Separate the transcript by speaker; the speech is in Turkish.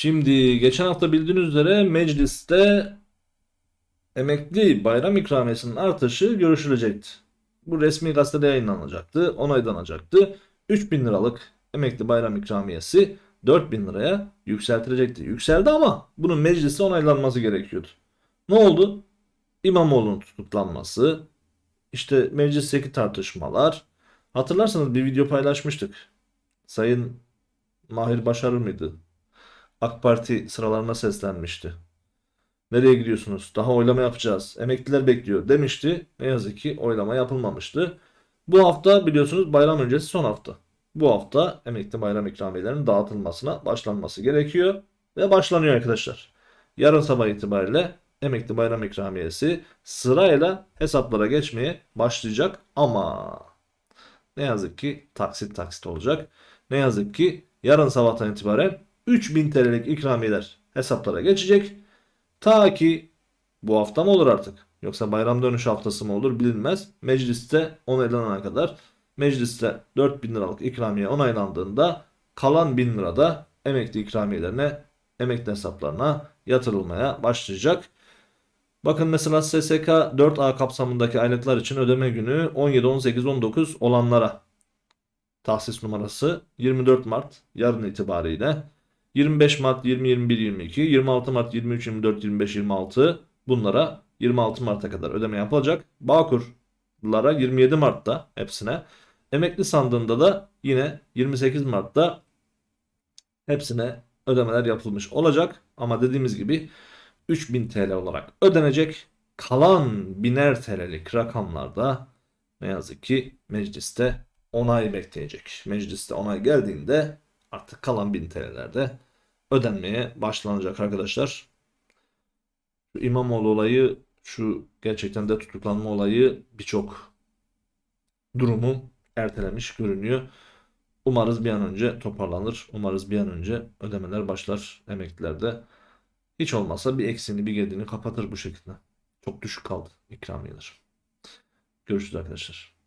Speaker 1: Şimdi geçen hafta bildiğiniz üzere mecliste emekli bayram ikramiyesinin artışı görüşülecekti. Bu resmi gazetede yayınlanacaktı, onaylanacaktı. 3000 liralık emekli bayram ikramiyesi 4000 liraya yükseltilecekti. Yükseldi ama bunun mecliste onaylanması gerekiyordu. Ne oldu? İmamoğlu'nun tutuklanması, işte meclisteki tartışmalar. Hatırlarsanız bir video paylaşmıştık. Sayın Mahir Başarır mıydı? AK Parti sıralarına seslenmişti. Nereye gidiyorsunuz? Daha oylama yapacağız. Emekliler bekliyor demişti. Ne yazık ki oylama yapılmamıştı. Bu hafta biliyorsunuz bayram öncesi son hafta. Bu hafta emekli bayram ikramiyelerinin dağıtılmasına başlanması gerekiyor. Ve başlanıyor arkadaşlar. Yarın sabah itibariyle emekli bayram ikramiyesi sırayla hesaplara geçmeye başlayacak ama ne yazık ki taksit taksit olacak. Ne yazık ki yarın sabahtan itibaren 3000 TL'lik ikramiyeler hesaplara geçecek. Ta ki bu hafta mı olur artık? Yoksa bayram dönüş haftası mı olur bilinmez. Mecliste onaylanana kadar mecliste 4000 liralık ikramiye onaylandığında kalan 1000 lira da emekli ikramiyelerine, emekli hesaplarına yatırılmaya başlayacak. Bakın mesela SSK 4A kapsamındaki aylıklar için ödeme günü 17, 18, 19 olanlara tahsis numarası 24 Mart yarın itibariyle 25 Mart 20, 21, 22, 26 Mart 23, 24, 25, 26 bunlara 26 Mart'a kadar ödeme yapılacak. Bağkurlara 27 Mart'ta hepsine. Emekli sandığında da yine 28 Mart'ta hepsine ödemeler yapılmış olacak. Ama dediğimiz gibi 3000 TL olarak ödenecek. Kalan biner TL'lik rakamlarda ne yazık ki mecliste onay bekleyecek. Mecliste onay geldiğinde artık kalan 1000 TL'lerde ödenmeye başlanacak arkadaşlar. Şu İmamoğlu olayı, şu gerçekten de tutuklanma olayı birçok durumu ertelemiş görünüyor. Umarız bir an önce toparlanır. Umarız bir an önce ödemeler başlar emeklilerde. Hiç olmazsa bir eksiğini bir gediğini kapatır bu şekilde. Çok düşük kaldı ikramiyeler. Görüşürüz arkadaşlar.